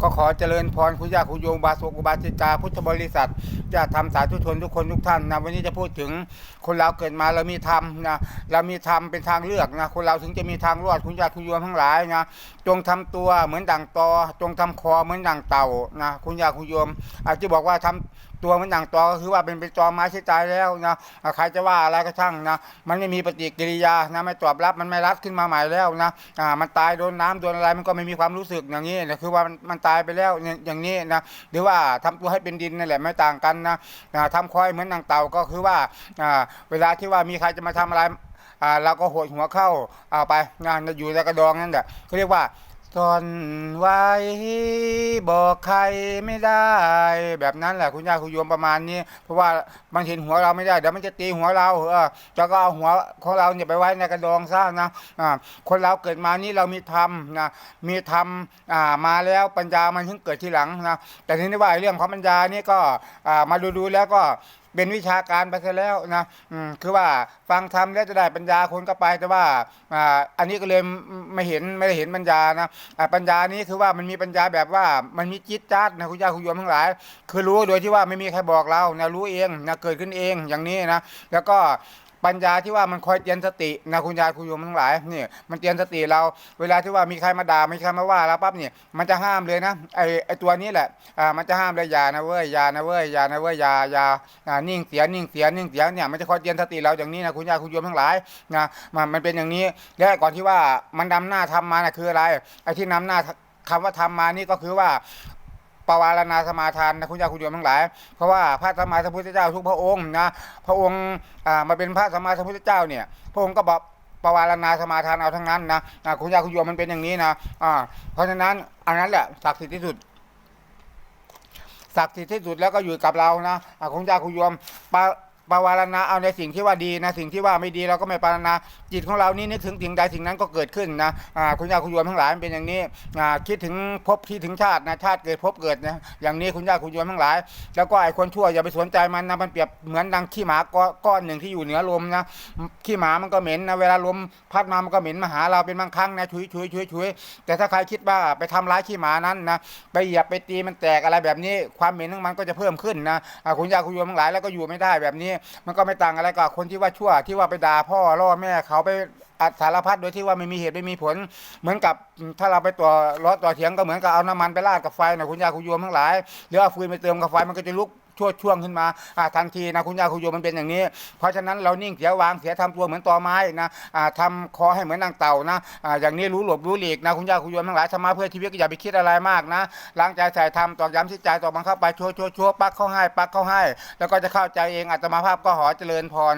ก็ขอเจริญพรคุณย่าคุณโยมบาสุกุบาสิกาพุทธบริษัทจะทำสาธุชนทุกคนทุกท่านนะวันนี้จะพูดถึงคนเราเกิดมาเรามีธรรมนะเรามีธรรมเป็นทางเลือกนะคนเราถึงจะมีทางรอดคุณย่าคุณโยมทั้งหลายนะจงทำตัวเหมือนดั่งตอ จงทำคอเหมือนดั่งเต่านะคุณย่าคุณโยม อาจจะบอกว่าทำตัวเหมือนดั่งตอก็คือว่าเป็นเป็นจอไม้ใช้ตายแล้วนะใครจะว่าอะไรก็ช่างนะมันไม่มีปฏิกิริยานะไม่ตอบรับมันไม่รัดขึ้นมาใหม่แล้วนะอ่ามันตายโดนน้ำโดนอะไรมันก็ไม่มีความรู้สึกอย่างนี้นะคือว่ามันมันตายไปแล้วอย่างนี้นะหรือว่าทำตัวให้เป็นดินนั่นแหละไม่ต่างกันนะทำคอยเหมือนนางเต่าก็คือว่าเวลาที่ว่ามีใครจะมาทำอะไรเราก็หดหัวเข้าเอาไปงานอยู่ในกระดองนั่นแหละเขาเรียกว่า ซ่อนไว้ บอกใครไม่ได้ แบบนั้นแหละคุณย่าคุณโยมประมาณนี้ เพราะว่ามันเห็นหัวเราไม่ได้เดี๋ยวมันจะตีหัวเราเออแล้วก็เอาหัวของเราเนี่ยไปไว้ในกระดองซะนะอ่าคนเราเกิดมานี่เรามีธรรมนะมีธรรมอ่ามาแล้วปัญญามันเพิ่งเกิดทีหลังนะแต่ทีนี้ว่าเรื่องของปัญญานี่ก็อ่ามาดูๆแล้วก็ เป็นวิชาการไปซะแล้วนะคือว่าฟังธรรมแล้วจะได้ปัญญาคนก็ไปแต่ว่าอันนี้ก็เลยไม่เห็นไม่ได้เห็นปัญญานะปัญญานี้คือว่ามันมีปัญญาแบบว่ามันมีจิตจัดนะคุณย่าคุณโยมทั้งหลาย คือรู้โดยที่ว่าไม่มีใครบอกเรานะรู้เองนะเกิดขึ้นเองอย่างนี้นะแล้วก็ ปัญญาที่ว่ามันคอยเตือนสตินะคุณยายคุณโยมทั้งหลายนี่มันเตือนสติเรา เวลาที่ว่ามีใครมาด่ามีใครมาว่าเราปั๊บเนี่ยมันจะห้ามเลยนะไอไอตัวนี้แหละอ่ามันจะห้ามเลยอย่านะเว้ยอย่านะเว้ยอย่านะเว้ยอย่าอย่าอ่านิ่งเสียนิ่งเสียนิ่งเสียเนี่ยมันจะคอยเตือนสติเราอย่างนี้นะคุณยายคุณโยมทั้งหลายนะมันมันเป็นอย่างนี้และก่อนที่ว่ามันนำหน้าทำมานะคืออะไรไอที่นำหน้าคำว่าทำมานี่ก็คือว่า ปวารณาสมาทานนะคุณยาคุณโยมทั้งหลาย เพราะว่าพระสัมมาสัมพุทธเจ้าทุกพระองค์นะพระองค์มาเป็นพระสัมมาสัมพุทธเจ้าเนี่ยพระองค์ก็บอกปวารณาสมาทานเอาทั้งนั้นนะคุณยาคุณโยมมันเป็นอย่างนี้นะเพราะฉะนั้นอันนั้นแหละศักดิ์สิทธิ์ที่สุดศักดิ์สิทธิ์ที่สุดแล้วก็อยู่กับเรานะคุณยาคุณโยมป ปวารณาเอาในสิ่งที่ว่าดีนะสิ่งที่ว่าไม่ดีเราก็ไม่ปรารถนาจิตของเรานี่นึกถึงสิ่งใดสิ่งนั้นก็เกิดขึ้นนะคุณยาคุณโยมทั้งหลายเป็นอย่างนี้คิดถึงภพคิดถึงชาตินะชาติเกิดภพเกิดนะอย่างนี้คุณยาคุณโยมทั้งหลาย แล้วก็ไอ้คนชั่วอย่าไปสนใจมันนะมันเปรียบเหมือนดังขี้หมาก้อนก้อนหนึ่งที่อยู่เหนือลมนะขี้หมามันก็เหม็นนะเวลาลมพัดมามันก็เหม็นมาหาเราเป็นบางครั้งนะชุยชุยชุยชุยแต่ถ้าใครคิดว่าไปทำร้ายขี้หมานั้นนะไปเหยียบไปตีมันแตกอะไรแบบนี้ ความเหม็นของมันก็จะเพิ่มขึ้นนะคุณยาคุณโยมทั้งหลายแล้วก็อยู่ไม่ได้แบบนี้มันก็ไม่ต่างอะไรกับคนที่ว่าชั่วที่ว่าไปด่าพ่อล่อแม่เขาไปอัดสารพัดโดยที่ว่าไม่มีเหตุไม่มีผล เหมือนกับถ้าเราไปตัวล้อต่อเถียงก็เหมือนกับเอาน้ำมันไปราดกับไฟนะคุณยาคุณโยมทั้งหลายหรือเอาฟืนไปเติมกับไฟมันก็จะลุก ชั่วช่วงขึ้นมาทันทีนะคุณยาคุณโยมมันเป็นอย่างนี้ เพราะฉะนั้นเรานิ่งเสียวางเสียทำตัวเหมือนตอไม้นะอ่าทำคอให้เหมือนนางเต่านะอย่างนี้รู้หลบรู้หลีกนะคุณยาคุณโยมทั้งหลายธรรมาเพื่อชีวิตก็อย่าไปคิดอะไรมากนะล้างใจใส่ทำตอกย้ำสิใจตอกบังเข้าไปชั่วชั่วชั่วปักเข้าให้ปักเข้าให้ แล้วก็จะเข้าใจเองอาตมาภาพก็หอเจริญพร